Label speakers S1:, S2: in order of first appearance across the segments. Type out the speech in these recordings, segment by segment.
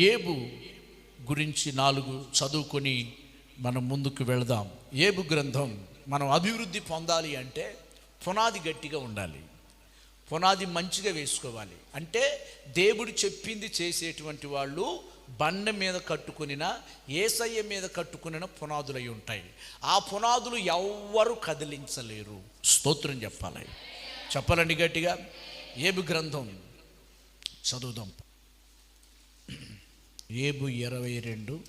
S1: ఏబు గురించి నాలుగు చదువుకొని మనం ముందుకు వెళదాం. ఏబు గ్రంథం మనం అభివృద్ధి పొందాలి అంటే పునాది గట్టిగా ఉండాలి. పునాది మంచిగా వేసుకోవాలి. అంటే దేవుడు చెప్పింది చేసేటువంటి వాళ్ళు బండ మీద కట్టుకునిన ఏసయ్య మీద కట్టుకునిన పునాదులై ఉంటాయి. ఆ పునాదులు ఎవ్వరు కదిలించలేరు. స్తోత్రం చెప్పాలి. చెప్పాలండి గట్టిగా. ఏబు గ్రంథం చదువుదాం. ఏబు ఇరవై రెండు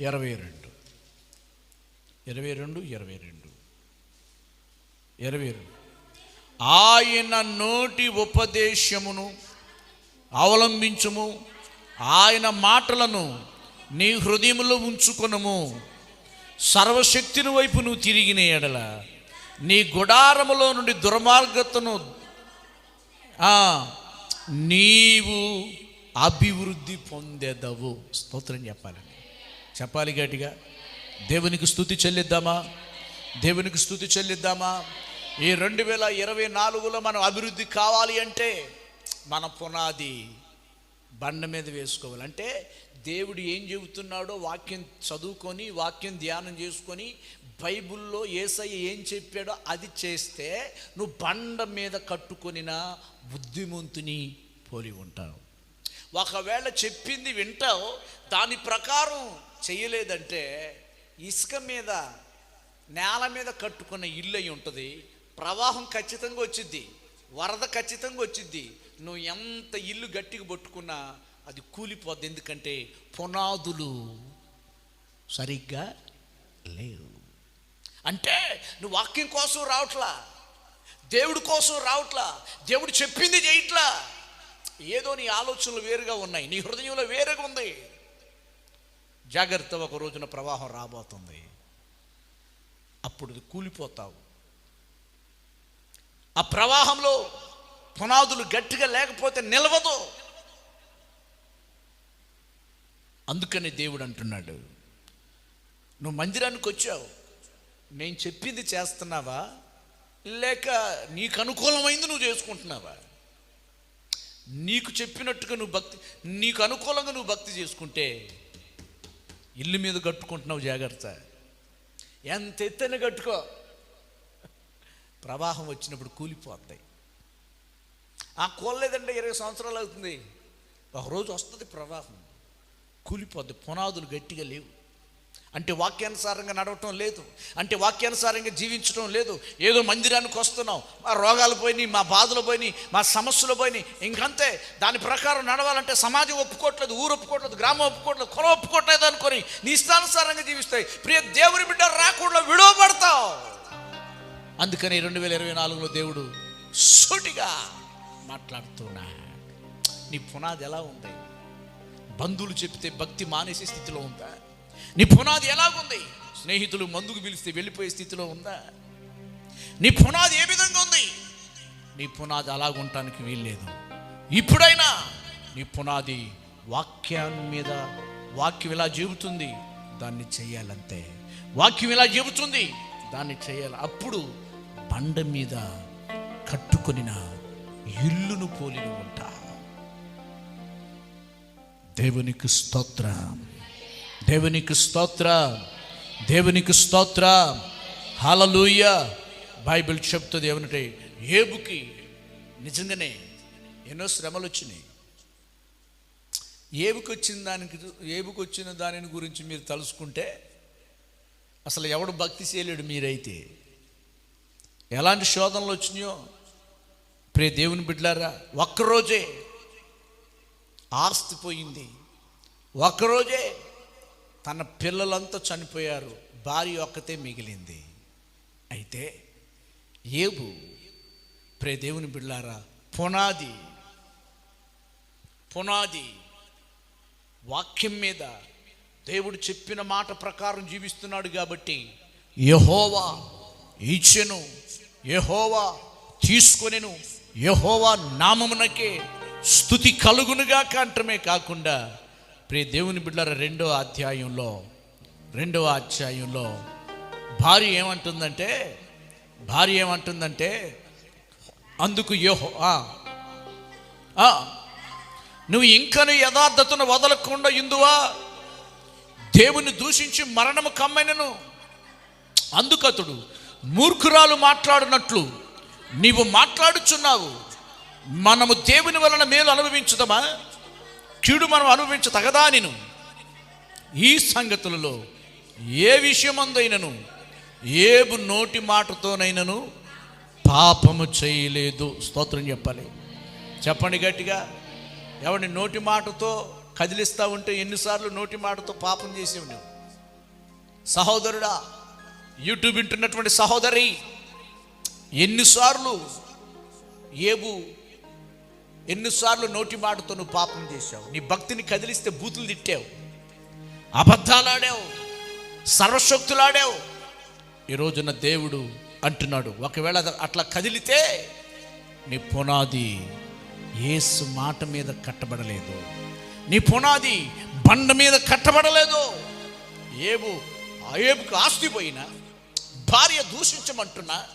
S1: ఇరవై రెండు. ఇరవై రెండు ఇరవై రెండు. ఇరవై రెండు. ఆయన నోటి ఉపదేశమును అవలంబించుము. ఆయన మాటలను నీ హృదయంలో ఉంచుకొనము. సర్వశక్తిని వైపు నువ్వు తిరిగిన ఎడల నీ గుడారములో నుండి దుర్మార్గతను నీవు అభివృద్ధి పొందేదవు. స్తోత్రం చెప్పాలండి. చెప్పాలి గట్టిగా. దేవునికి స్థుతి చెల్లిద్దామా? దేవునికి స్థుతి చెల్లిద్దామా? ఈ రెండు వేల ఇరవై నాలుగులో మనం అభివృద్ధి కావాలి అంటే మన పునాది బండ మీద వేసుకోవాలి. అంటే దేవుడు ఏం చెబుతున్నాడో వాక్యం చదువుకొని వాక్యం ధ్యానం చేసుకొని బైబిల్లో ఏసయ్య ఏం చెప్పాడో అది చేస్తే నువ్వు బండ మీద కట్టుకొనిన బుద్ధిమంతుని పోలి ఉంటావు. ఒకవేళ చెప్పింది వింటావు దాని ప్రకారం చేయలేదంటే ఇసుక మీద నేల మీద కట్టుకున్న ఇల్లు అయి ఉంటుంది. ప్రవాహం ఖచ్చితంగా వచ్చిద్ది వరద ఖచ్చితంగా వచ్చిద్ది. నువ్వు ఎంత ఇల్లు గట్టిగా పట్టుకున్నా అది కూలిపోద్ది. ఎందుకంటే పునాదులు సరిగ్గా లేవు. అంటే నువ్వు వాక్యం కోసం రావట్లా? దేవుడి కోసం రావట్లా? దేవుడు చెప్పింది చేయట్లా? ఏదో నీ ఆలోచనలు వేరుగా ఉన్నాయి నీ హృదయంలో వేరుగా ఉంది. జాగ్రత్త ఒక రోజున ప్రవాహం రాబోతుంది. అప్పుడు కూలిపోతావు. ఆ ప్రవాహంలో పునాదులు గట్టిగా లేకపోతే నిలవదు. అందుకని దేవుడు అంటున్నాడు నువ్వు మందిరానికి వచ్చావు. నేను చెప్పింది చేస్తున్నావా? లేక నీకు అనుకూలమైంది నువ్వు చేసుకుంటున్నావా? నీకు చెప్పినట్టుగా నువ్వు భక్తి నీకు అనుకూలంగా నువ్వు భక్తి చేసుకుంటే ఇల్లు మీద కట్టుకుంటున్నావు జాగ్రత్త. ఎంత ఎత్తైన కట్టుకో. ప్రవాహం వచ్చినప్పుడు కూలిపోతాయి. ఆ కూలలేదంటే ఇరవై సంవత్సరాలు అవుతుంది. ఒకరోజు వస్తుంది ప్రవాహం. కూలిపోద్ది. పునాదులు గట్టిగా లేవు. అంటే వాక్యానుసారంగా నడవటం లేదు. అంటే వాక్యానుసారంగా జీవించడం లేదు. ఏదో మందిరానికి వస్తున్నాం మా రోగాలు పోయినాయి మా బాధలు పోయినాయి మా సమస్యలు పోయినాయి. ఇంకంతే. దాని ప్రకారం నడవాలంటే సమాజం ఒప్పుకోవట్లేదు ఊరు ఒప్పుకోవట్లేదు గ్రామం ఒప్పుకోవట్లేదు కులం ఒప్పుకోవట్లేదు అనుకొని నీ ఇష్టానుసారంగా జీవిస్తాయి. ప్రియ దేవుని బిడ్డ రాకుండా విడవబడతావు. అందుకని రెండు వేల ఇరవై నాలుగులో దేవుడు సూటిగా మాట్లాడుతున్నా. నీ పునాది ఎలా ఉంది? బంధువులు చెప్తే భక్తి మానేసే స్థితిలో ఉందా? నీ పునాది ఎలాగుంది? స్నేహితులు మందుకు పిలిస్తే వెళ్ళిపోయే స్థితిలో ఉందా? నీ పునాది ఏ విధంగా ఉంది? నీ పునాది అలాగుంటానికి వీల్లేదు. ఇప్పుడైనా నీ పునాది వాక్యాన్ని మీద వాక్యం ఇలా చెబుతుంది? దాన్ని చేయాలంతే. వాక్యం ఇలా చెబుతుంది? దాన్ని చేయాలి. అప్పుడు బండ మీద కట్టుకొనిన ఇల్లును పోలిన ఉంటా. దేవునికి స్తోత్రం. దేవునికి స్తోత్ర. దేవునికి స్తోత్ర. హాలలూయ బైబిల్ చెప్తుంది ఏమంటే ఏబుకి నిజంగానే ఎన్నో శ్రమలు వచ్చినాయి. ఏబుకి వచ్చిన దానికి ఏబుకి వచ్చిన దానిని గురించి మీరు తలుసుకుంటే అసలు ఎవడు భక్తి చేయలేడు మీరైతే? ఎలాంటి శోధనలు వచ్చినాయో? ప్రే దేవుని బిడ్డలారా ఒక్కరోజే ఆస్తి పోయింది. ఒక్కరోజే తన పిల్లలంతా చనిపోయారు భార్య ఒక్కతే మిగిలింది. అయితే ఏబు ప్రే దేవుని బిళ్ళారా పునాది పునాది వాక్యం మీద దేవుడు చెప్పిన మాట ప్రకారం జీవిస్తున్నాడు కాబట్టి యహోవా ఇచ్చెను యహోవా తీసుకొనెను యహోవా నామమునకే స్థుతి కలుగునుగా కంటమే కాకుండా ప్రియ దేవుని బిడ్డల రెండో అధ్యాయంలో రెండవ అధ్యాయంలో భార్య ఏమంటుందంటే భార్య ఏమంటుందంటే అందుకు యోహో నువ్వు ఇంకను యథార్థతను వదలకుండా ఇందువా దేవుని దూషించి మరణము కమ్మైనను. అందుకతుడు మూర్ఖురాలు మాట్లాడినట్లు నీవు మాట్లాడుచున్నావు మనము దేవుని వలన మేలు అనుభవించుదమా? కీడు మనం అనుభవించ తగదా నేను ఈ సంగతులలో ఏ విషయమందైనను ఏబు నోటి మాటతోనైనను పాపము చేయలేదు. స్తోత్రం చెప్పాలి. చెప్పండి గట్టిగా. ఎవరిని నోటి మాటతో కదిలిస్తా ఉంటే ఎన్నిసార్లు నోటి మాటతో పాపం చేసేవి నువ్వు సహోదరుడా యూట్యూబ్ వింటున్నటువంటి సహోదరి ఎన్నిసార్లు ఏబు ఎన్నిసార్లు నోటి మాటతో నువ్వు పాపం చేశావు. నీ భక్తిని కదిలిస్తే బూతులు తిట్టావు. అబద్ధాలాడావు. సర్వశక్తులాడావు. ఈ రోజున దేవుడు అంటున్నాడు ఒకవేళ అట్లా కదిలితే నీ పునాది ఏసు మాట మీద కట్టబడలేదు. నీ పునాది బండ మీద కట్టబడలేదు. ఏబు ఆ ఏబుకు ఆస్తి పోయినా భార్య దూషించమంటున్నా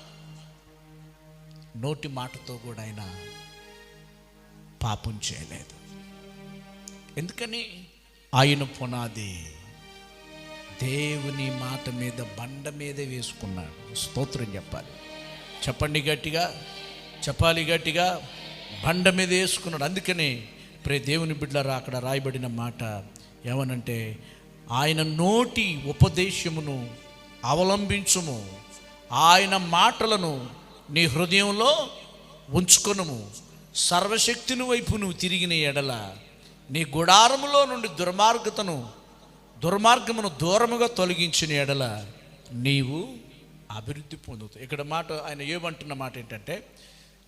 S1: నోటి మాటతో కూడా ఆయన పాపం చేయలేదు. ఎందుకని? ఆయన పునాది దేవుని మాట మీద బండ మీద వేసుకున్నాడు. స్తోత్రం చెప్పాలి. చెప్పండి గట్టిగా. చెప్పాలి గట్టిగా. బండ మీద వేసుకున్నాడు. అందుకని ప్రే దేవుని బిడ్డలారా అక్కడ రాయబడిన మాట ఏమనంటే ఆయన నోటి ఉపదేశమును అవలంబించుము. ఆయన మాటలను నీ హృదయంలో ఉంచుకొనుము. సర్వశక్తిని వైపు నువ్వు తిరిగిన ఎడల నీ గుడారములో నుండి దుర్మార్గతను దుర్మార్గమును దూరముగా తొలగించిన ఎడల నీవు అభివృద్ధి పొందుతావు. ఇక్కడ మాట ఆయన ఏమంటున్న మాట ఏంటంటే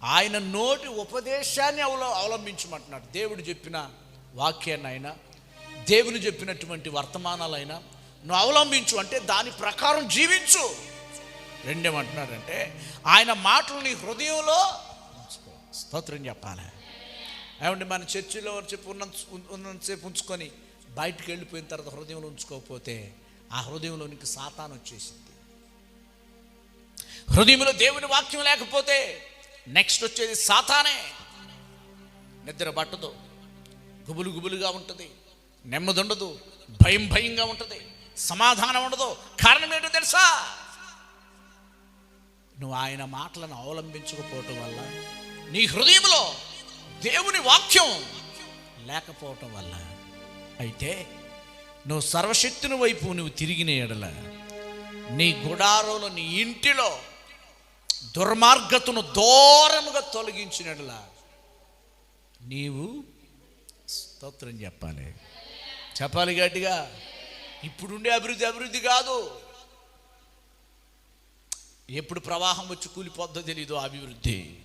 S1: ఆయన నోటి ఉపదేశాన్ని అవల అవలంబించమంటున్నాడు. దేవుడు చెప్పిన వాక్యాన్ని అయినా దేవుని చెప్పినటువంటి వర్తమానాలైనా నువ్వు అవలంబించు అంటే దాని ప్రకారం జీవించు. రెండేమంటున్నాడంటే ఆయన మాటలు నీ హృదయంలో స్తోత్రం చెప్పాలి. ఏమంటే మన చర్చిలో చెప్పు ఉన్నంత ఉన్నంతసేపు ఉంచుకొని బయటికి వెళ్ళిపోయిన తర్వాత హృదయంలో ఉంచుకోకపోతే ఆ హృదయంలోనికి సాతాను వచ్చేసింది. హృదయంలో దేవుని వాక్యం లేకపోతే నెక్స్ట్ వచ్చేది సాతానే. నిద్ర పట్టదు. గుబులు గుబులుగా ఉంటుంది. నెమ్మది ఉండదు. భయం భయంగా ఉంటుంది. సమాధానం ఉండదు. కారణం ఏంటో తెలుసా? నువ్వు ఆయన మాటలను అవలంబించకపోవటం వల్ల నీ హృదయంలో దేవుని వాక్యం లేకపోవటం వల్ల అయితే నువ్వు సర్వశక్తుని వైపు నువ్వు తిరిగిన ఎడల నీ గుడారంలో నీ ఇంటిలో దుర్మార్గతను దూరముగా తొలగించిన ఎడల నీవు స్తోత్రం చెప్పాలి. చెప్పాలి గట్టిగా. ఇప్పుడుండే అభివృద్ధి అభివృద్ధి కాదు. ఎప్పుడు ప్రవాహం వచ్చి కూలిపోద్దో తెలీదు ఆ అభివృద్ధి.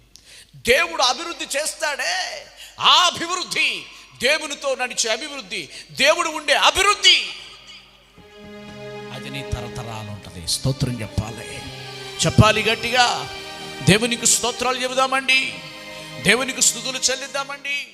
S1: దేవుడు అభివృద్ధి చేస్తాడే. ఆ అభివృద్ధి దేవునితో నడిచే అభివృద్ధి దేవుడు ఉండే అభివృద్ధి. అది నీ తరతరాలు ఉంటుంది. స్తోత్రం చెప్పాలి. చెప్పాలి గట్టిగా. దేవునికి స్తోత్రాలు చెబుదామండి. దేవునికి స్థుతులు చెల్లిద్దామండి.